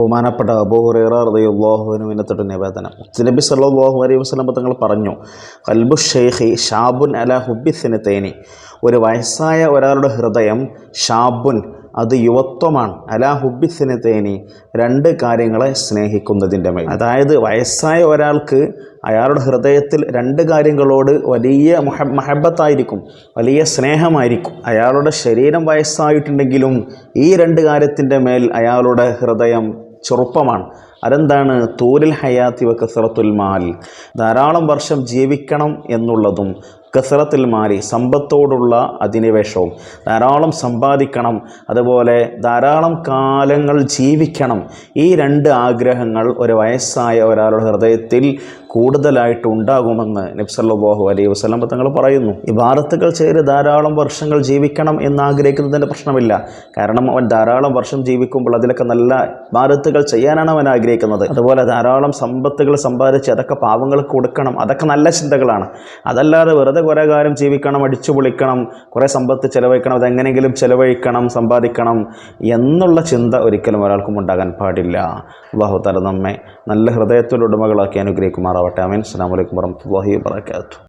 ബഹുമാനപ്പെട്ട അബൂഹുറേറിയുള്ളാഹുവിനെ തൊട്ട് നിവേദനം. നബി സല്ലാഹു അലൈഹി വസല്ലം തങ്ങൾ പറഞ്ഞു കൽബു ഷെയ്ഖി ഷാബുൻ അല ഹുബിസിനത്തേനി ഒരു വയസ്സായ ഒരാളുടെ ഹൃദയം ഷാബുൻ അത് യുവത്വമാണ്. അലാ ഹുബിസിനത്തേനി രണ്ട് കാര്യങ്ങളെ സ്നേഹിക്കുന്നതിന്റെ മേൽ. അതായത് വയസ്സായ ഒരാൾക്ക് അയാളുടെ ഹൃദയത്തിൽ രണ്ട് കാര്യങ്ങളോട് വലിയ മുഹ മഹബത്തായിരിക്കും വലിയ സ്നേഹമായിരിക്കും. അയാളുടെ ശരീരം വയസ്സായിട്ടുണ്ടെങ്കിലും ഈ രണ്ട് കാര്യത്തിന്റെ മേൽ അയാളുടെ ഹൃദയം ചെറുപ്പമാണ്. അതെന്താണ്? തൂരിൽ ഹയാത്തി വ കസറത്തുൽ മാൽ. ധാരാളം വർഷം ജീവിക്കണം എന്നുള്ളതും കസറത്തിൽ മാറി സമ്പത്തോടുള്ള അധിനിവേശവും ധാരാളം സമ്പാദിക്കണം അതുപോലെ ധാരാളം കാലങ്ങൾ ജീവിക്കണം. ഈ രണ്ട് ആഗ്രഹങ്ങൾ ഒരു വയസ്സായ ഒരാളുടെ ഹൃദയത്തിൽ കൂടുതലായിട്ട് ഉണ്ടാകുമെന്ന് നബ്സല്ലാഹു അലൈ വസ്ലം തങ്ങൾ പറയുന്നു. ഈ ഭാരത്തുകൾ ചേര് ധാരാളം വർഷങ്ങൾ ജീവിക്കണം എന്നാഗ്രഹിക്കുന്നതിന്റെ പ്രശ്നമില്ല. കാരണം അവൻ ധാരാളം വർഷം ജീവിക്കുമ്പോൾ അതിലൊക്കെ നല്ല ഭാരത്തുകൾ ചെയ്യാനാണ് അവൻ ആഗ്രഹിക്കുന്നത്. അതുപോലെ ധാരാളം സമ്പത്തുകൾ സമ്പാദിച്ച് അതൊക്കെ പാവങ്ങൾക്ക് കൊടുക്കണം. അതൊക്കെ നല്ല ചിന്തകളാണ്. അതല്ലാതെ വെറുതെ കുറേ കാലം ജീവിക്കണം അടിച്ചു പൊളിക്കണം കുറേ സമ്പത്ത് ചിലവഴിക്കണം അതെങ്ങനെയെങ്കിലും ചിലവഴിക്കണം സമ്പാദിക്കണം എന്നുള്ള ചിന്ത ഒരിക്കലും ഒരാൾക്കും ഉണ്ടാകാൻ പാടില്ല. അള്ളാഹു തല നമ്മെ നല്ല ഹൃദയത്തിന്റെ ഉടമകളാക്കി അനുഗ്രഹിക്കുമാറാവട്ടെ. അമീൻ. അസ്സാം വലൈക്കും വർഹമത്തല്ലാഹി വാബർക്കാത്തു